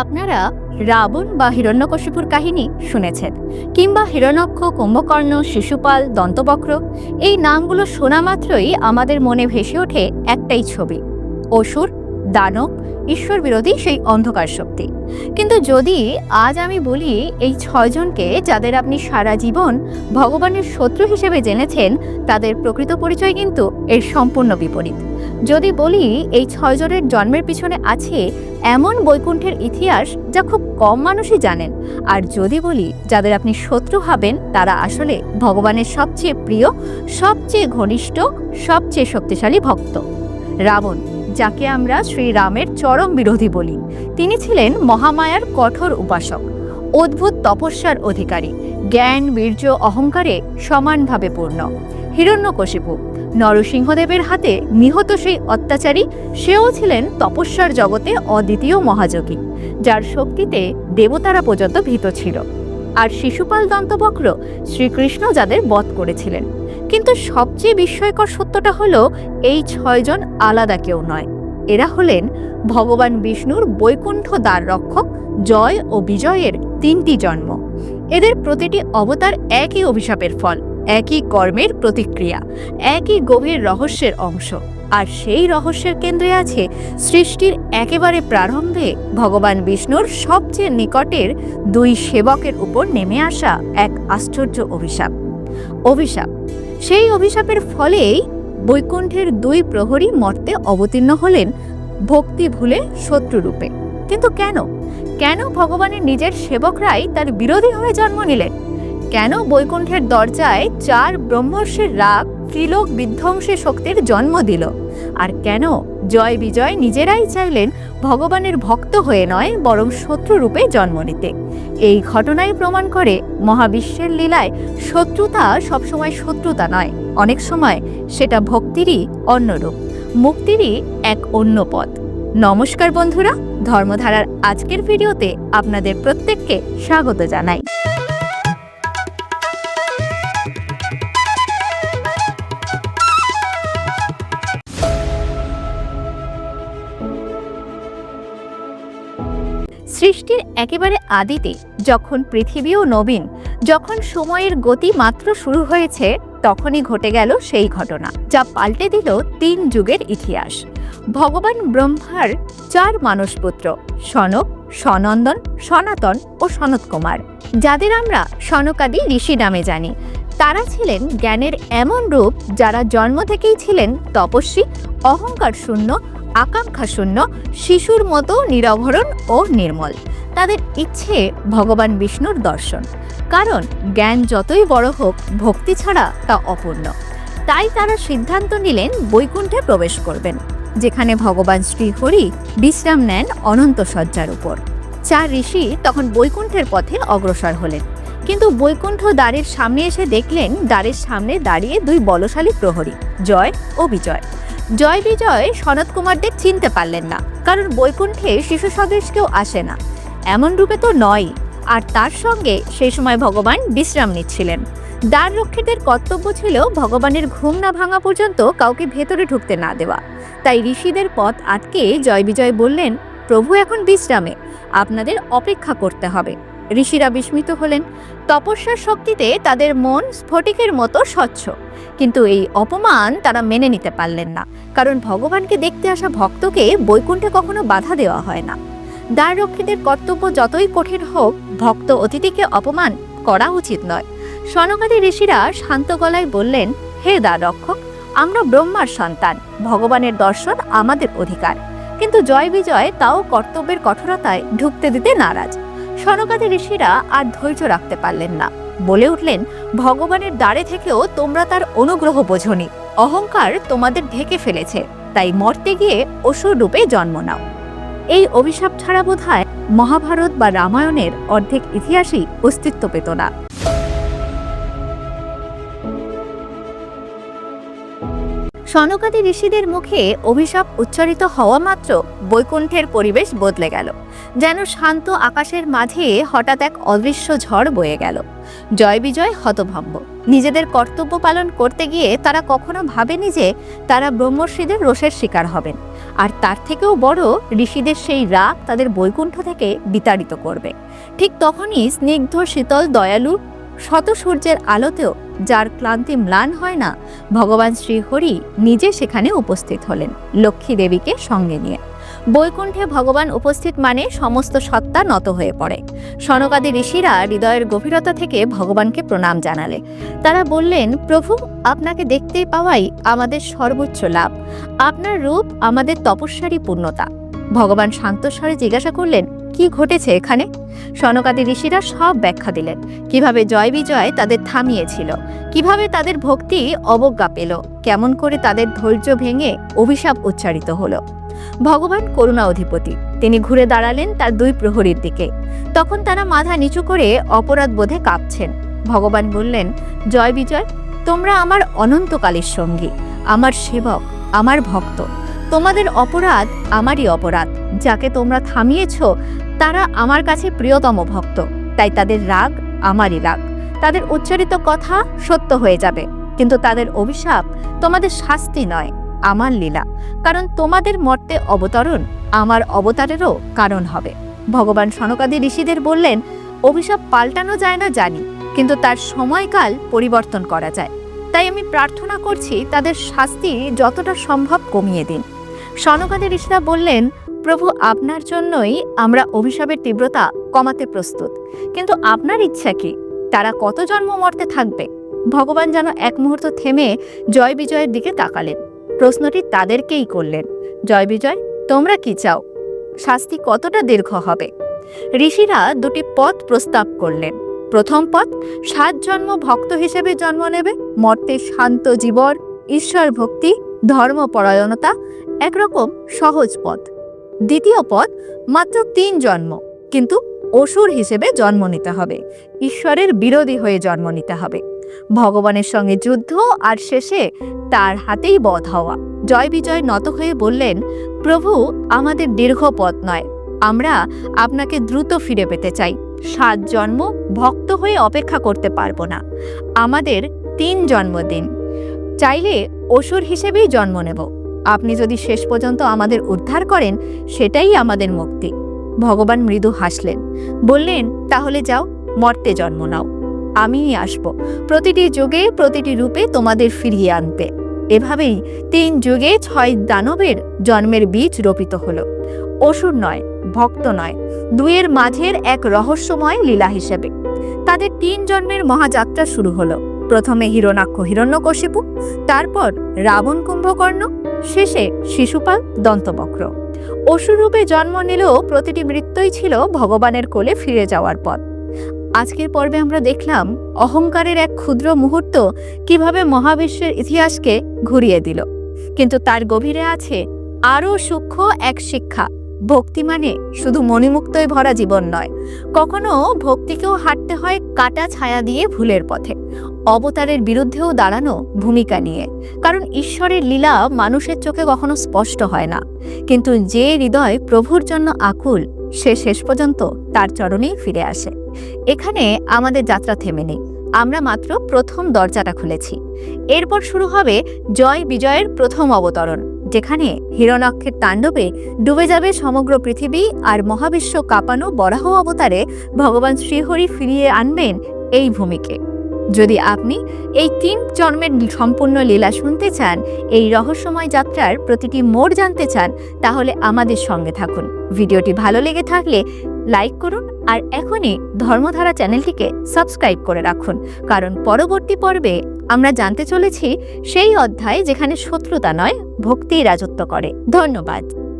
আপনারা রাবণ বা হিরণ্যকশিপুর কাহিনী শুনেছেন, কিংবা হিরণক্ষ কুম্ভকর্ণ, শিশুপাল, দন্তবক্র, এই নামগুলো শোনা মাত্রই আমাদের মনে ভেসে ওঠে একটাই ছবি, অসুর, দানব ঈশ্বর বিরোধী সেই অন্ধকার শক্তি। কিন্তু যদি আজ আমি বলি এই ছয়জনকে যাদের আপনি সারা জীবন ভগবানের শত্রু হিসেবে জেনেছেন, তাদের প্রকৃত পরিচয় কিন্তু এর সম্পূর্ণ বিপরীত। যদি বলি এই ছয়জনের জন্মের পিছনে আছে এমন বৈকুণ্ঠের ইতিহাস যা খুব কম মানুষই জানেন, আর যদি বলি যাদের আপনি শত্রু হবেন তারা আসলে ভগবানের সবচেয়ে প্রিয়, সবচেয়ে ঘনিষ্ঠ, সবচেয়ে শক্তিশালী ভক্ত। রাবণ যাকে আমরা শ্রীরামের চরম বিরোধী বলি। তিনি ছিলেন মহামায়ার কঠোর উপাসক, অদ্ভুত তপস্যার অধিকারী, জ্ঞান, বীর্য, অহংকারে সমানভাবে পূর্ণ। হিরণ্যকশিপু, নরসিংহদেবের হাতে নিহত সেই অত্যাচারী, সেও ছিলেন তপস্যার জগতে অদ্বিতীয় মহাযোগী, যার শক্তিতে দেবতারা পর্যন্ত ভীত ছিল। আর শিশুপাল দন্তবক্র শ্রীকৃষ্ণ যাদের বধ করেছিলেন। কিন্তু সবচেয়ে বিস্ময়কর সত্যটা হলো, এই ছয়জন আলাদা কেউ নয়। এরা হলেন ভগবান বিষ্ণুর বৈকুণ্ঠ দ্বার রক্ষক জয় ও বিজয়ের তিনটি জন্ম। এদের প্রতিটি অবতার একই অভিশাপের ফল, একই কর্মের প্রতিক্রিয়া, একই গভীর রহস্যের অংশ। আর সেই রহস্যের কেন্দ্রে আছে সৃষ্টির একেবারে প্রারম্ভে ভগবান বিষ্ণুর সবচেয়ে নিকটের দুই সেবকের উপর নেমে আসা এক আশ্চর্য অভিশাপ। অভিশাপ সেই অভিশাপের ফলেই বৈকুণ্ঠের দুই প্রহরী মর্তে অবতীর্ণ হলেন ভক্তি ভুলে শত্রুরূপে। কিন্তু কেন? কেন ভগবানের নিজের সেবকরাই তার বিরোধী হয়ে জন্ম নিলেন? কেন বৈকুণ্ঠের দরজায় চার ব্রহ্মর্ষের রাগ ত্রিলোক বিধ্বংসী শক্তির জন্ম দিল। আর কেন? জয় বিজয় নিজেরাই চাইলেন ভগবানের ভক্ত হয়ে নয়, বরং শত্রুরূপে জন্ম নিতে। এই ঘটনাই প্রমাণ করে মহাবিশ্বের লীলায় শত্রুতা সবসময় শত্রুতা নয়, অনেক সময় সেটা ভক্তিরই অন্য রূপ মুক্তিরই এক অন্য পথ। নমস্কার বন্ধুরা, ধর্মধারার আজকের ভিডিওতে আপনাদের প্রত্যেককে স্বাগত জানাই। সৃষ্টির একেবারে আদিতে, যখন পৃথিবীও নবীন, যখন সময়ের গতি মাত্র শুরু হয়েছে, তখনই ঘটে গেল সেই ঘটনা, যা পাল্টে দিল তিন যুগের ইতিহাস। ভগবান ব্রহ্মার চার মানসপুত্র, সনক সনন্দন সনাতন ও সনত কুমার যাদের আমরা সনকাদি ঋষি নামে জানি। তারা ছিলেন জ্ঞানের এমন রূপ যারা জন্ম থেকেই ছিলেন তপস্বী অহংকার শূন্য আকাঙ্ক্ষা শূন্য শিশুর মতো নিরভরণ ও নির্মল। তাদের ইচ্ছে ভগবান বিষ্ণুর দর্শন। কারণ জ্ঞান যতই বড় হোক, ভক্তি ছাড়া তা অপূর্ণ। তাই তারা সিদ্ধান্ত নিলেন বৈকুণ্ঠে প্রবেশ করবেন, যেখানে ভগবান শ্রীহরি বিশ্রাম নেন অনন্ত শয্যার উপর। চার ঋষি তখন বৈকুণ্ঠের পথে অগ্রসর হলেন। কিন্তু বৈকুণ্ঠ দ্বারের সামনে এসে দেখলেন, দ্বারের সামনে দাঁড়িয়ে দুই বলশালী প্রহরী, জয় ও বিজয়। জয় বিজয় সনত কুমারদের চিনতে পারলেন না, কারণ বৈকুণ্ঠে শিশু সদৃশ কেউ আসে না। এমন রূপে তো নয়, আর তার সঙ্গে সেই সময় ভগবান বিশ্রাম নিচ্ছিলেন। দ্বার রক্ষীদের কর্তব্য ছিল ভগবানের ঘুম না ভাঙা পর্যন্ত কাউকে ভেতরে ঢুকতে না দেওয়া। তাই ঋষিদের পথ আটকে জয় বিজয় বললেন, প্রভু এখন বিশ্রামে, আপনাদের অপেক্ষা করতে হবে। ঋষিরা বিস্মিত হলেন। তপস্যার শক্তিতে তাদের মন স্ফটিকের মতো স্বচ্ছ। কিন্তু এই অপমান তারা মেনে নিতে পারলেন না। কারণ ভগবানকে দেখতে আসা ভক্তকে বৈকুণ্ঠে কখনো বাধা দেওয়া হয় না। দ্বার রক্ষীদের কর্তব্য যতই কঠিন হোক, ভক্ত অতিথিকে অপমান করা উচিত নয়। সনকাদি ঋষিরা শান্ত গলায় বললেন, হে দ্বার রক্ষক আমরা ব্রহ্মার সন্তান। ভগবানের দর্শন আমাদের অধিকার। কিন্তু জয় বিজয় তাও কর্তব্যের কঠোরতায় ঢুকতে দিতে নারাজ। সনকাদি ঋষিরা আর ধৈর্য রাখতে পারলেন না। বলে উঠলেন, ভগবানের দ্বারে থেকেও তোমরা তার অনুগ্রহ বোঝনি। অহংকার তোমাদের ঢেকে ফেলেছে। তাই মর্তে গিয়ে অসুর রূপে জন্ম নাও। এই অভিশাপ ছাড়া বোধ মহাভারত বা রামায়ণের অর্ধেক ইতিহাসই অস্তিত্ব পেত না। সনকাদি ঋষিদের মুখে অভিশাপ উচ্চারিত হওয়া মাত্র বৈকুণ্ঠের পরিবেশ বদলে গেল, যেন শান্ত আকাশের মাঝে হঠাৎ এক অদৃশ্য ঝড় বয়ে গেল। জয় বিজয় হতভম্ব। নিজেদের কর্তব্য পালন করতে গিয়ে তারা কখনো ভাবেনি যে তারা ব্রহ্মর্ষিদের রোষের শিকার হবেন। আর তার থেকেও বড়, ঋষিদের সেই রাগ তাদের বৈকুণ্ঠ থেকে বিতাড়িত করবে। ঠিক তখনই স্নিগ্ধ, শীতল, দয়ালু শত সূর্যের আলোতেও যার ক্লান্তি ম্লান হয় না, ভগবান শ্রীহরি নিজে সেখানে উপস্থিত হলেন লক্ষ্মী দেবীকে সঙ্গে নিয়ে। বৈকুণ্ঠে ভগবান উপস্থিত মানে সমস্ত সত্তা নত হয়ে পড়ে। সনকাদি ঋষিরা হৃদয়ের গভীরতা থেকে ভগবানকে প্রণাম জানালে। তারা বললেন, প্রভু, আপনাকে দেখতে পাওয়াই আমাদের সর্বোচ্চ লাভ। আপনার রূপ আমাদের তপস্যারই পূর্ণতা। ভগবান শান্তস্বরে জিজ্ঞাসা করলেন কি ঘটেছে এখানে? সনকাদি ঋষিরা সব ব্যাখ্যা দিলেন। কীভাবে জয় বিজয় তাদের থামিয়েছিল, কীভাবে তাদের ভক্তি অবজ্ঞা পেল, কেমন করে তাদের ধৈর্য ভেঙে অভিশাপ উচ্চারিত হলো। ভগবান করুণা অধিপতি তিনি ঘুরে দাঁড়ালেন তার দুই প্রহরীর দিকে। তখন তারা মাথা নিচু করে অপরাধ বোধে কাঁপছেন। ভগবান বললেন, জয় বিজয়, তোমরা আমার অনন্তকালের সঙ্গী, আমার সেবক, আমার ভক্ত। তোমাদের অপরাধ আমারই অপরাধ। যাকে তোমরা থামিয়েছ, তারা আমার কাছে প্রিয়তম ভক্ত। তাই তাদের রাগ আমারই রাগ। তাদের উচ্চারিত কথা সত্য হয়ে যাবে। কিন্তু তাদের অভিশাপ তোমাদের শাস্তি নয়, আমার লীলা। কারণ তোমাদের মর্তে অবতরণ আমার অবতারেরও কারণ হবে। ভগবান সনকাদি ঋষিদের বললেন, অভিশাপ পাল্টানো যায় না জানি, কিন্তু তার সময়কাল পরিবর্তন করা যায়। তাই আমি প্রার্থনা করছি তাদের শাস্তি যতটা সম্ভব কমিয়ে দিন। সনকাদি ঋষিরা বললেন, প্রভু, আপনার জন্যই আমরা অভিশাপের তীব্রতা কমাতে প্রস্তুত। কিন্তু আপনার ইচ্ছা কি? তারা কত জন্ম মর্তে থাকবে? ভগবান যেন এক মুহূর্ত থেমে জয় বিজয়ের দিকে তাকালেন। প্রশ্নটি তাদেরকেই করলেন, জয় বিজয়, তোমরা কি চাও? শাস্তি কতটা দীর্ঘ হবে? ঋষিরা দুটি পথ প্রস্তাব করলেন। প্রথম পথ, সাত জন্ম ভক্ত হিসেবে জন্ম নেবে, মর্তে শান্ত জীবন, ঈশ্বর ভক্তি ধর্মপরায়ণতা একরকম সহজ পথ। দ্বিতীয় পথ, মাত্র তিন জন্ম, কিন্তু অসুর হিসেবে জন্ম নিতে হবে। ঈশ্বরের বিরোধী হয়ে জন্ম নিতে হবে। ভগবানের সঙ্গে যুদ্ধ আর শেষে তার হাতেই বধ হওয়া। জয় বিজয় নত হয়ে বললেন, প্রভু, আমাদের দীর্ঘ পথ নয়। আমরা আপনাকে দ্রুত ফিরে পেতে চাই। সাত জন্ম ভক্ত হয়ে অপেক্ষা করতে পারব না। আমাদের তিন জন্মদিন। চাইলে অসুর হিসেবেই জন্ম নেব। আপনি যদি শেষ পর্যন্ত আমাদের উদ্ধার করেন, সেটাই আমাদের মুক্তি। ভগবান মৃদু হাসলেন। বললেন, তাহলে যাও, মর্তে জন্ম নাও। আমিই আসব। প্রতিটি যুগে, প্রতিটি রূপে তোমাদের ফিরিয়ে আনতে। এভাবেই তিন যুগে ছয় দানবের জন্মের বীজ রোপিত হলো। অসুর নয়, ভক্ত নয় দুয়ের মাঝের এক রহস্যময় লীলা হিসেবে। তাদের তিন জন্মের মহাযাত্রা শুরু হলো। প্রথমে হিরণাক্ষ হিরণ্যকশিপু, তারপর রাবণ কুম্ভকর্ণ, শেষে শিশুপাল দন্তবক্র। অসুরূপে জন্ম নিলেও প্রতিটি মৃত্যুই ছিল ভগবানের কোলে ফিরে যাওয়ার পথ। আজকের পর্বে আমরা দেখলাম অহংকারের এক ক্ষুদ্র মুহূর্ত কীভাবে মহাবিশ্বের ইতিহাসকে ঘুরিয়ে দিল। কিন্তু তার গভীরে আছে আরও সূক্ষ্ম এক শিক্ষা। ভক্তি মানে শুধু মণিমুক্তই ভরা জীবন নয়, কখনো ভক্তিকেও হাঁটতে হয় কাটা ছায়া দিয়ে ভুলের পথে। অবতারের বিরুদ্ধেও দাঁড়ানো ভূমিকা নিয়ে। কারণ ঈশ্বরের লীলা মানুষের চোখে কখনো স্পষ্ট হয় না। কিন্তু যে হৃদয় প্রভুর জন্য আকুল, সে শেষ পর্যন্ত তার চরণেই ফিরে আসে। এখানে আমাদের যাত্রা থেমে নেই। আমরা মাত্র প্রথম দরজাটা খুলেছি। এরপর শুরু হবে জয় বিজয়ের প্রথম অবতরণ, যেখানে হিরণাক্ষের তাণ্ডবে ডুবে যাবে সমগ্র পৃথিবী আর মহাবিশ্ব কাঁপানো বরাহ অবতারে ভগবান শ্রীহরি ফিরিয়ে আনবেন এই ভূমিকে। যদি আপনি এই তিন জন্মের সম্পূর্ণ লীলা শুনতে চান, এই রহস্যময় যাত্রার প্রতিটি মোড় জানতে চান, তাহলে আমাদের সঙ্গে থাকুন। ভিডিওটি ভালো লেগে থাকলে লাইক করুন আর এখনই ধর্মধারা চ্যানেলটিকে সাবস্ক্রাইব করে রাখুন, কারণ পরবর্তী পর্বে আমরা জানতে চলেছি সেই অধ্যায় যেখানে শত্রুতা নয় ভক্তি রাজত্ব করে। ধন্যবাদ।